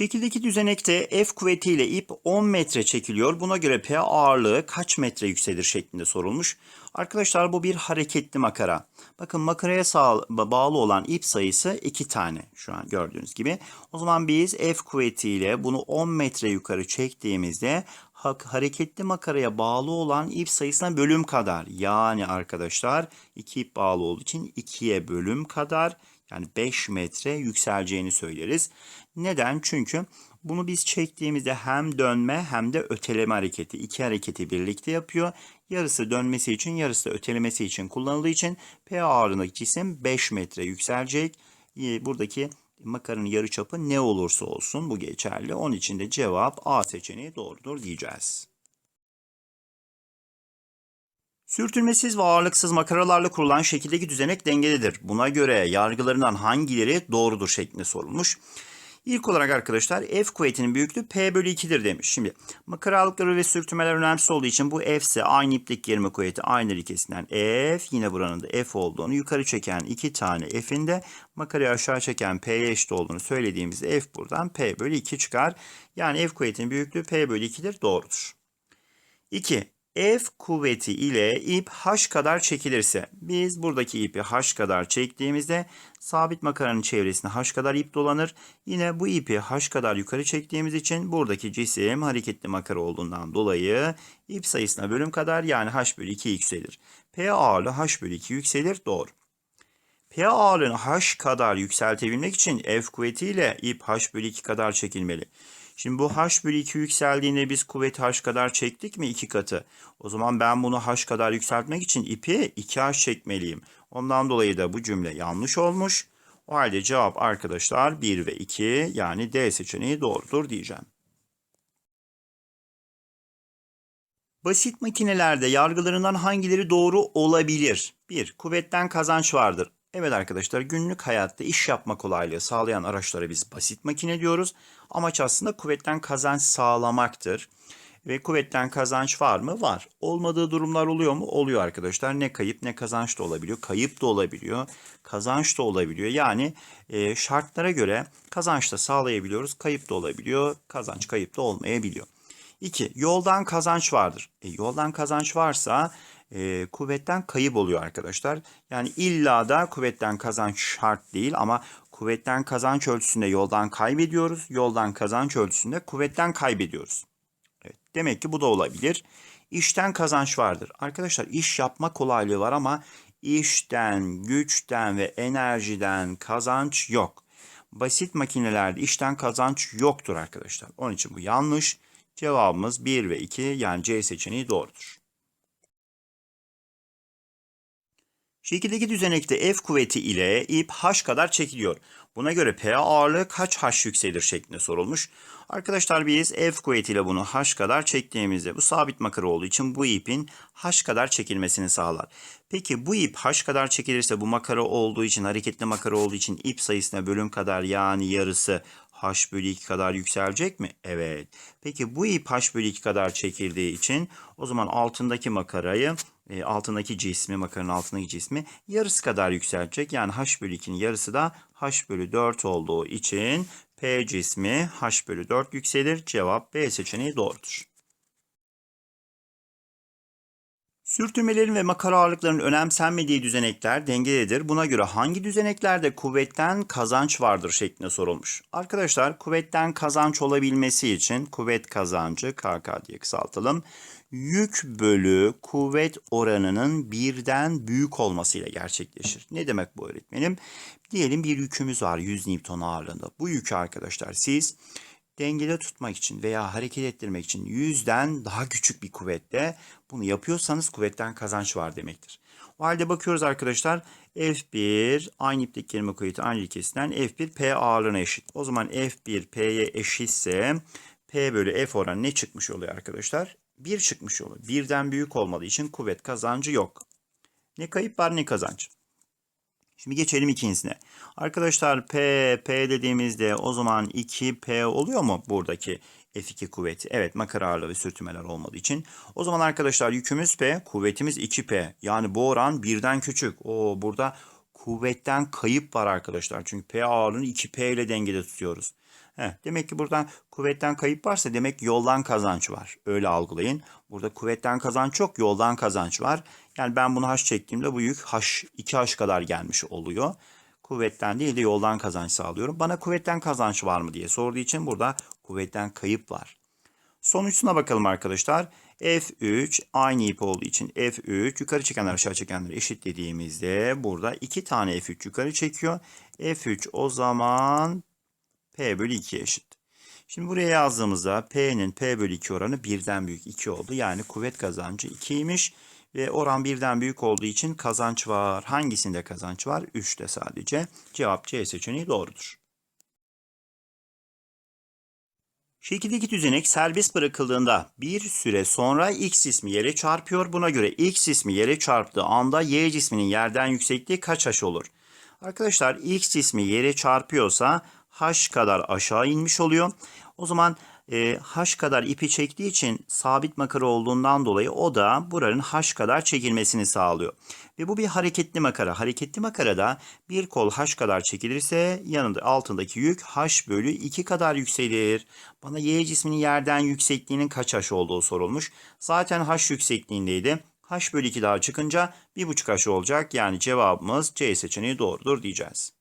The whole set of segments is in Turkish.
Şekildeki düzenekte F kuvvetiyle ip 10 metre çekiliyor. Buna göre P ağırlığı kaç metre yükselir şeklinde sorulmuş. Arkadaşlar bu bir hareketli makara. Bakın makaraya bağlı olan ip sayısı 2 tane şu an gördüğünüz gibi. O zaman biz F kuvvetiyle bunu 10 metre yukarı çektiğimizde ha- hareketli makaraya bağlı olan ip sayısına bölüm kadar. Yani arkadaşlar 2 ip bağlı olduğu için 2'ye bölüm kadar yani 5 metre yükseleceğini söyleriz. Neden? Çünkü bunu biz çektiğimizde hem dönme hem de öteleme hareketi. iki hareketi birlikte yapıyor. Yarısı dönmesi için yarısı da ötelemesi için kullanıldığı için P ağırlığındaki cisim 5 metre yükselecek. Ee, Buradaki makaranın yarıçapı ne olursa olsun bu geçerli. Onun için de cevap A seçeneği doğrudur diyeceğiz. Sürtünmesiz ve ağırlıksız makaralarla kurulan şekildeki düzenek dengelidir. Buna göre yargılarından hangileri doğrudur şeklinde sorulmuş. İlk olarak arkadaşlar F kuvvetinin büyüklüğü P bölü 2'dir demiş. Şimdi makara ağırlıkları ve sürtünmeler önemsiz olduğu için bu F ise aynı iplik germe kuvveti aynı ilkesinden F yine buranın da F olduğunu yukarı çeken iki tane F'in de makarayı aşağı çeken P'ye eşit olduğunu söylediğimizde F buradan P bölü 2 çıkar. Yani F kuvvetinin büyüklüğü P bölü 2'dir doğrudur. 2. F kuvveti ile ip H kadar çekilirse biz buradaki ipi H kadar çektiğimizde sabit makaranın çevresinde H kadar ip dolanır. Yine bu ipi H kadar yukarı çektiğimiz için buradaki cisim hareketli makara olduğundan dolayı ip sayısına bölüm kadar yani H bölü 2 yükselir. P ağırlığı H bölü 2 yükselir doğru. P ağırlığını H kadar yükseltebilmek için F kuvvetiyle ip H bölü 2 kadar çekilmeli. Şimdi bu H bölü 2 yükseldiğinde biz kuvveti H kadar çektik mi 2 katı? O zaman ben bunu H kadar yükseltmek için ipi 2H çekmeliyim. Ondan dolayı da bu cümle yanlış olmuş. O halde cevap arkadaşlar 1 ve 2 yani D seçeneği doğrudur diyeceğim. Basit makinelerde yargılarından hangileri doğru olabilir? 1. Kuvvetten kazanç vardır. Evet arkadaşlar günlük hayatta iş yapma kolaylığı sağlayan araçlara biz basit makine diyoruz. Amaç aslında kuvvetten kazanç sağlamaktır. Ve kuvvetten kazanç var mı? Var. Olmadığı durumlar oluyor mu? Oluyor arkadaşlar. Ne kayıp ne kazanç da olabiliyor. Kayıp da olabiliyor. Kazanç da olabiliyor. Yani e, şartlara göre kazanç da sağlayabiliyoruz. Kayıp da olabiliyor. Kazanç kayıp da olmayabiliyor. 2. Yoldan kazanç vardır. E, yoldan kazanç varsa e, kuvvetten kayıp oluyor arkadaşlar. Yani illa da kuvvetten kazanç şart değil ama kuvvetten kazanç ölçüsünde yoldan kaybediyoruz. Yoldan kazanç ölçüsünde kuvvetten kaybediyoruz. Evet, demek ki bu da olabilir. İşten kazanç vardır. Arkadaşlar iş yapma kolaylığı var ama işten, güçten ve enerjiden kazanç yok. Basit makinelerde işten kazanç yoktur arkadaşlar. Onun için bu yanlış. Cevabımız 1 ve 2 yani C seçeneği doğrudur. Şekildeki düzenekte F kuvveti ile ip H kadar çekiliyor. Buna göre P ağırlığı kaç H yükselir şeklinde sorulmuş. Arkadaşlar biz F kuvvetiyle bunu H kadar çektiğimizde bu sabit makara olduğu için bu ipin H kadar çekilmesini sağlar. Peki bu ip H kadar çekilirse bu makara olduğu için hareketli makara olduğu için ip sayısına bölüm kadar yani yarısı H bölü 2 kadar yükselecek mi? Evet. Peki bu ip H bölü 2 kadar çekildiği için o zaman altındaki makarayı e, altındaki cismi, makaranın altındaki cismi yarısı kadar yükselecek. Yani H bölü 2'nin yarısı da H bölü 4 olduğu için P cismi H bölü 4 yükselir. Cevap B seçeneği doğrudur. Sürtünmelerin ve makara ağırlıklarının önemsenmediği düzenekler dengelidir. Buna göre hangi düzeneklerde kuvvetten kazanç vardır şeklinde sorulmuş. Arkadaşlar kuvvetten kazanç olabilmesi için kuvvet kazancı KK diye kısaltalım. Yük bölü kuvvet oranının birden büyük olmasıyla gerçekleşir. Ne demek bu öğretmenim? Diyelim bir yükümüz var 100 Newton ağırlığında. Bu yükü arkadaşlar siz dengede tutmak için veya hareket ettirmek için yüzden daha küçük bir kuvvetle bunu yapıyorsanız kuvvetten kazanç var demektir. O halde bakıyoruz arkadaşlar F1 aynı iplik kelime kuvveti aynı ilkesinden F1 P ağırlığına eşit. O zaman F1 P'ye eşitse P bölü F oranı ne çıkmış oluyor arkadaşlar? 1 çıkmış oluyor. Birden büyük olmadığı için kuvvet kazancı yok. Ne kayıp var ne kazanç. Şimdi geçelim ikincisine. Arkadaşlar P, P dediğimizde o zaman 2P oluyor mu buradaki F2 kuvveti? Evet makara ağırlığı ve sürtünmeler olmadığı için. O zaman arkadaşlar yükümüz P, kuvvetimiz 2P. Yani bu oran birden küçük. O burada kuvvetten kayıp var arkadaşlar. Çünkü P ağırlığını 2P ile dengede tutuyoruz. Heh, demek ki buradan kuvvetten kayıp varsa demek yoldan kazanç var. Öyle algılayın. Burada kuvvetten kazanç yok, yoldan kazanç var. Yani ben bunu h çektiğimde bu yük h, 2h kadar gelmiş oluyor. Kuvvetten değil de yoldan kazanç sağlıyorum. Bana kuvvetten kazanç var mı diye sorduğu için burada kuvvetten kayıp var. Sonuçuna bakalım arkadaşlar. F3 aynı ip olduğu için F3 yukarı çekenler aşağı çekenleri eşitlediğimizde burada iki tane F3 yukarı çekiyor. F3 o zaman P bölü 2 eşit. Şimdi buraya yazdığımızda P'nin P bölü 2 oranı birden büyük 2 oldu. Yani kuvvet kazancı 2'ymiş. Ve oran birden büyük olduğu için kazanç var. Hangisinde kazanç var? 3'te sadece. Cevap C seçeneği doğrudur. Şekildeki düzenek serbest bırakıldığında bir süre sonra x cismi yere çarpıyor. Buna göre x cismi yere çarptığı anda y cisminin yerden yüksekliği kaç h olur? Arkadaşlar x cismi yere çarpıyorsa h kadar aşağı inmiş oluyor. O zaman e, h kadar ipi çektiği için sabit makara olduğundan dolayı o da buranın h kadar çekilmesini sağlıyor. Ve bu bir hareketli makara. Hareketli makarada bir kol h kadar çekilirse yanında altındaki yük h bölü 2 kadar yükselir. Bana y cisminin yerden yüksekliğinin kaç h olduğu sorulmuş. Zaten h yüksekliğindeydi. h bölü 2 daha çıkınca 1,5 h olacak. Yani cevabımız C seçeneği doğrudur diyeceğiz.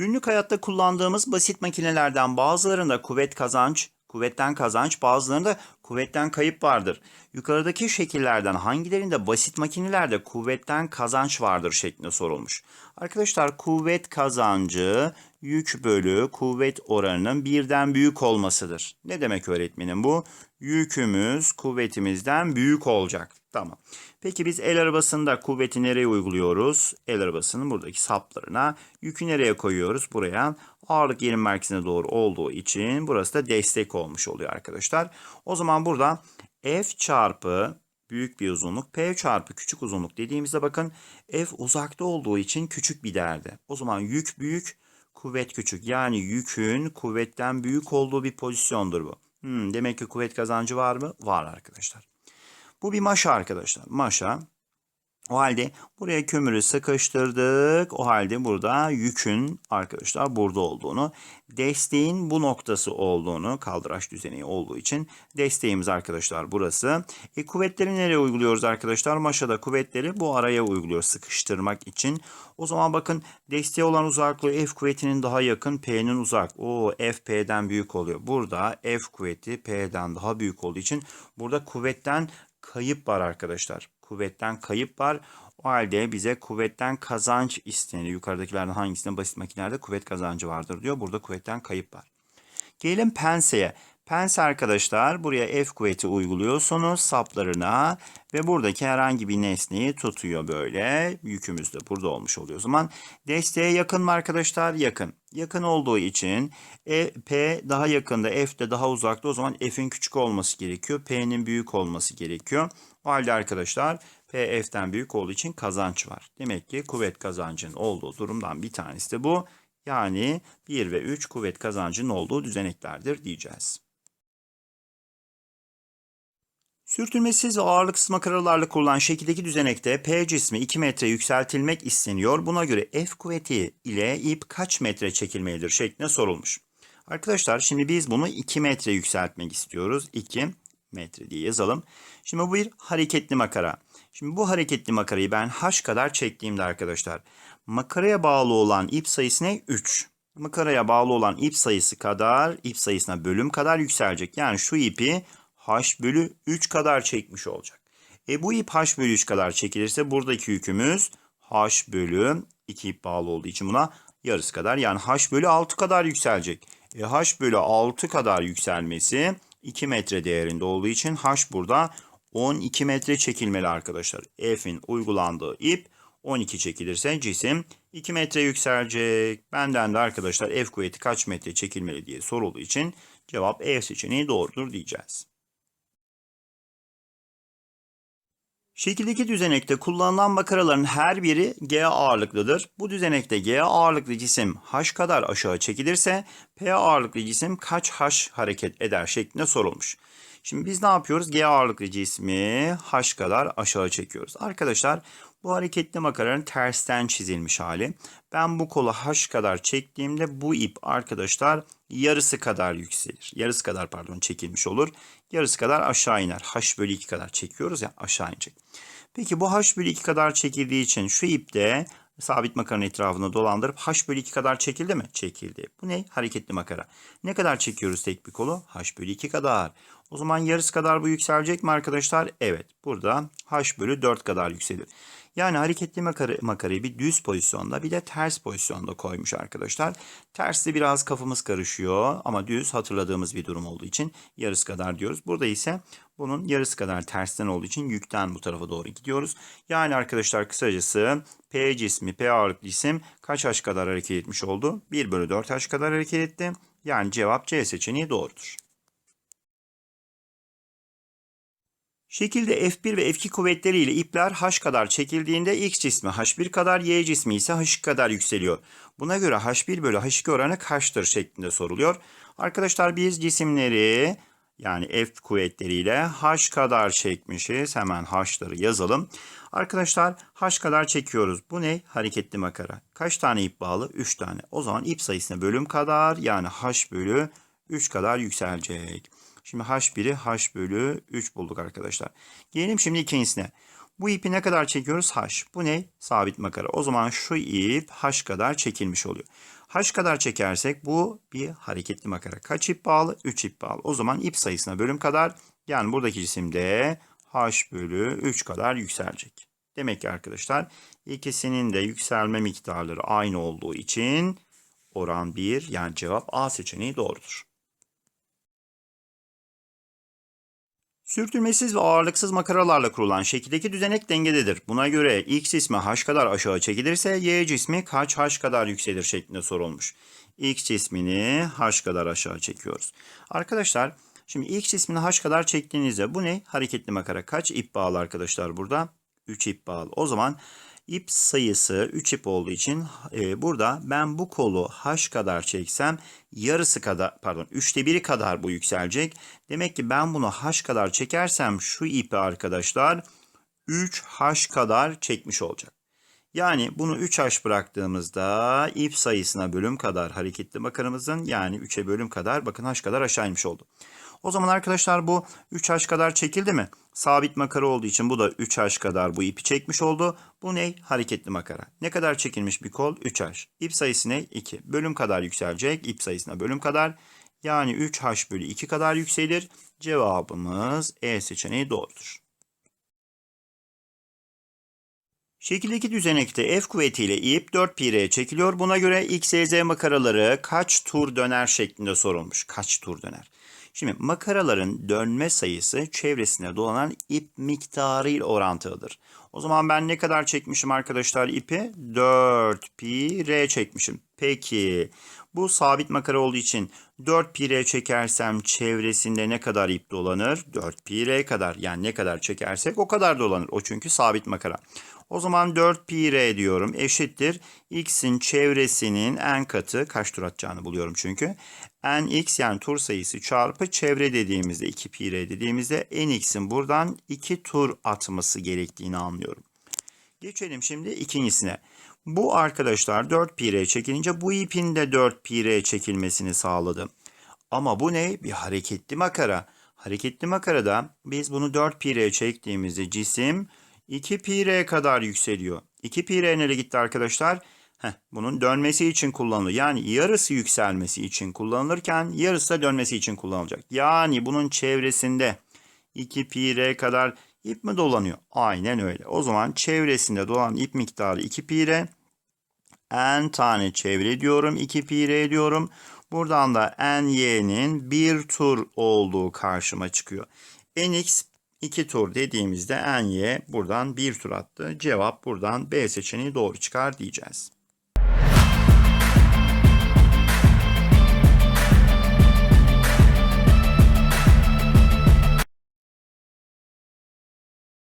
Günlük hayatta kullandığımız basit makinelerden bazılarında kuvvet kazanç, kuvvetten kazanç, bazılarında kuvvetten kayıp vardır. Yukarıdaki şekillerden hangilerinde basit makinelerde kuvvetten kazanç vardır şeklinde sorulmuş. Arkadaşlar kuvvet kazancı yük bölü kuvvet oranının birden büyük olmasıdır. Ne demek öğretmenim bu? Yükümüz kuvvetimizden büyük olacak. Tamam. Peki biz el arabasında kuvveti nereye uyguluyoruz? El arabasının buradaki saplarına. Yükü nereye koyuyoruz? Buraya. Ağırlık yerin merkezine doğru olduğu için burası da destek olmuş oluyor arkadaşlar. O zaman burada F çarpı büyük bir uzunluk P çarpı küçük uzunluk dediğimizde bakın F uzakta olduğu için küçük bir değerde. O zaman yük büyük, kuvvet küçük. Yani yükün kuvvetten büyük olduğu bir pozisyondur bu. Hmm, demek ki kuvvet kazancı var mı? Var arkadaşlar. Bu bir maşa arkadaşlar. Maşa. O halde buraya kömürü sıkıştırdık. O halde burada yükün arkadaşlar burada olduğunu, desteğin bu noktası olduğunu, kaldıraç düzeni olduğu için desteğimiz arkadaşlar burası. E, kuvvetleri nereye uyguluyoruz arkadaşlar? Maşada kuvvetleri bu araya uyguluyoruz sıkıştırmak için. O zaman bakın desteğe olan uzaklığı F kuvvetinin daha yakın, P'nin uzak. O F P'den büyük oluyor. Burada F kuvveti P'den daha büyük olduğu için burada kuvvetten kayıp var arkadaşlar. Kuvvetten kayıp var. O halde bize kuvvetten kazanç isteniyor. Yukarıdakilerden hangisinde basit makinelerde kuvvet kazancı vardır diyor. Burada kuvvetten kayıp var. Gelelim penseye. Pense arkadaşlar buraya F kuvveti uyguluyorsunuz saplarına ve buradaki herhangi bir nesneyi tutuyor böyle. Yükümüz de burada olmuş oluyor o zaman. Desteğe yakın mı arkadaşlar? Yakın. Yakın olduğu için e, P daha yakında F de daha uzakta o zaman F'in küçük olması gerekiyor. P'nin büyük olması gerekiyor. O halde arkadaşlar P F'den büyük olduğu için kazanç var. Demek ki kuvvet kazancının olduğu durumdan bir tanesi de bu. Yani 1 ve 3 kuvvet kazancının olduğu düzeneklerdir diyeceğiz. Sürtünmesiz ve ağırlıksız makaralarla kurulan şekildeki düzenekte P cismi 2 metre yükseltilmek isteniyor. Buna göre F kuvveti ile ip kaç metre çekilmelidir şeklinde sorulmuş. Arkadaşlar şimdi biz bunu 2 metre yükseltmek istiyoruz. 2 metre diye yazalım. Şimdi bu bir hareketli makara. Şimdi bu hareketli makarayı ben h kadar çektiğimde arkadaşlar makaraya bağlı olan ip sayısı ne? 3. Makaraya bağlı olan ip sayısı kadar ip sayısına bölüm kadar yükselecek. Yani şu ipi h bölü 3 kadar çekmiş olacak. E bu ip h bölü 3 kadar çekilirse buradaki yükümüz h bölü 2 ip bağlı olduğu için buna yarısı kadar yani h bölü 6 kadar yükselecek. E h bölü 6 kadar yükselmesi 2 metre değerinde olduğu için h burada 12 metre çekilmeli arkadaşlar. F'in uygulandığı ip 12 çekilirse cisim 2 metre yükselecek. Benden de arkadaşlar F kuvveti kaç metre çekilmeli diye sorulduğu için cevap E seçeneği doğrudur diyeceğiz. Şekildeki düzenekte kullanılan makaraların her biri G ağırlıklıdır. Bu düzenekte G ağırlıklı cisim H kadar aşağı çekilirse P ağırlıklı cisim kaç H hareket eder şeklinde sorulmuş. Şimdi biz ne yapıyoruz? G ağırlıklı cismi h kadar aşağı çekiyoruz. Arkadaşlar bu hareketli makaranın tersten çizilmiş hali. Ben bu kolu h kadar çektiğimde bu ip arkadaşlar yarısı kadar yükselir. Yarısı kadar pardon çekilmiş olur. Yarısı kadar aşağı iner. h bölü 2 kadar çekiyoruz ya aşağı inecek. Peki bu h bölü 2 kadar çekildiği için şu ipte sabit makaranın etrafını dolandırıp h bölü 2 kadar çekildi mi? Çekildi. Bu ne? Hareketli makara. Ne kadar çekiyoruz tek bir kolu? h bölü 2 kadar. O zaman yarısı kadar bu yükselecek mi arkadaşlar? Evet. Burada h bölü 4 kadar yükselir. Yani hareketli makara, makarayı bir düz pozisyonda bir de ters pozisyonda koymuş arkadaşlar. Tersi biraz kafamız karışıyor ama düz hatırladığımız bir durum olduğu için yarısı kadar diyoruz. Burada ise bunun yarısı kadar tersten olduğu için yükten bu tarafa doğru gidiyoruz. Yani arkadaşlar kısacası P cismi, P ağırlıklı cisim kaç H kadar hareket etmiş oldu? 1 bölü 4 H kadar hareket etti. Yani cevap C seçeneği doğrudur. Şekilde F1 ve F2 kuvvetleriyle ipler H kadar çekildiğinde X cismi H1 kadar, Y cismi ise H2 kadar yükseliyor. Buna göre H1 bölü H2 oranı kaçtır şeklinde soruluyor. Arkadaşlar biz cisimleri yani F kuvvetleriyle H kadar çekmişiz. Hemen H'ları yazalım. Arkadaşlar H kadar çekiyoruz. Bu ne? Hareketli makara. Kaç tane ip bağlı? 3 tane. O zaman ip sayısına bölüm kadar yani H bölü 3 kadar yükselecek. Şimdi H1'i H bölü 3 bulduk arkadaşlar. Gelelim şimdi ikincisine. Bu ipi ne kadar çekiyoruz? H. Bu ne? Sabit makara. O zaman şu ip H kadar çekilmiş oluyor. H kadar çekersek bu bir hareketli makara. Kaç ip bağlı? 3 ip bağlı. O zaman ip sayısına bölüm kadar yani buradaki cisimde H bölü 3 kadar yükselecek. Demek ki arkadaşlar ikisinin de yükselme miktarları aynı olduğu için oran 1 yani cevap A seçeneği doğrudur. Sürtünmesiz ve ağırlıksız makaralarla kurulan şekildeki düzenek dengededir. Buna göre X cismi H kadar aşağı çekilirse Y cismi kaç H kadar yükselir şeklinde sorulmuş. X cismini H kadar aşağı çekiyoruz. Arkadaşlar şimdi X cismini H kadar çektiğinizde bu ne? Hareketli makara. Kaç ip bağlı arkadaşlar burada? 3 ip bağlı. O zaman ip sayısı 3 ip olduğu için e, burada ben bu kolu h kadar çeksem yarısı kadar pardon 3'te 1'i kadar bu yükselecek. Demek ki ben bunu h kadar çekersem şu ipi arkadaşlar 3h kadar çekmiş olacak. Yani bunu 3h bıraktığımızda ip sayısına bölüm kadar hareketli makaramızın yani 3'e bölüm kadar bakın h kadar aşağı inmiş oldu. O zaman arkadaşlar bu 3h kadar çekildi mi? Sabit makara olduğu için bu da 3h kadar bu ipi çekmiş oldu. Bu ne? Hareketli makara. Ne kadar çekilmiş bir kol? 3h. İp sayısı ne? 2. Bölüm kadar yükselecek. İp sayısına bölüm kadar. Yani 3h bölü 2 kadar yükselir. Cevabımız E seçeneği doğrudur. Şekildeki düzenekte F kuvvetiyle ip 4 pi çekiliyor. Buna göre X, Y, Z makaraları kaç tur döner şeklinde sorulmuş. Kaç tur döner? Şimdi makaraların dönme sayısı çevresine dolanan ip miktarı ile orantılıdır. O zaman ben ne kadar çekmişim arkadaşlar ipi? 4 pi r çekmişim. Peki bu sabit makara olduğu için 4 pi r çekersem çevresinde ne kadar ip dolanır? 4 pi r kadar. Yani ne kadar çekersek o kadar dolanır. O çünkü sabit makara. O zaman 4 pi r diyorum eşittir. X'in çevresinin n katı kaç tur atacağını buluyorum çünkü. Nx yani tur sayısı çarpı çevre dediğimizde 2 pi r dediğimizde nx'in buradan 2 tur atması gerektiğini anlıyorum. Geçelim şimdi ikincisine. Bu arkadaşlar 4 pi r çekilince bu ipin de 4 pi r çekilmesini sağladı. Ama bu ne? Bir hareketli makara. Hareketli makarada biz bunu 4 pi r çektiğimizde cisim 2 pi r kadar yükseliyor. 2 pi r nereye gitti arkadaşlar? Heh, bunun dönmesi için kullanılıyor. Yani yarısı yükselmesi için kullanılırken yarısı da dönmesi için kullanılacak. Yani bunun çevresinde 2 pi r kadar ip mi dolanıyor? Aynen öyle. O zaman çevresinde dolan ip miktarı 2 pi r. N tane çevre diyorum. 2 pi r diyorum. Buradan da n y'nin bir tur olduğu karşıma çıkıyor. nx 2 tur dediğimizde ny buradan bir tur attı. Cevap buradan B seçeneği doğru çıkar diyeceğiz.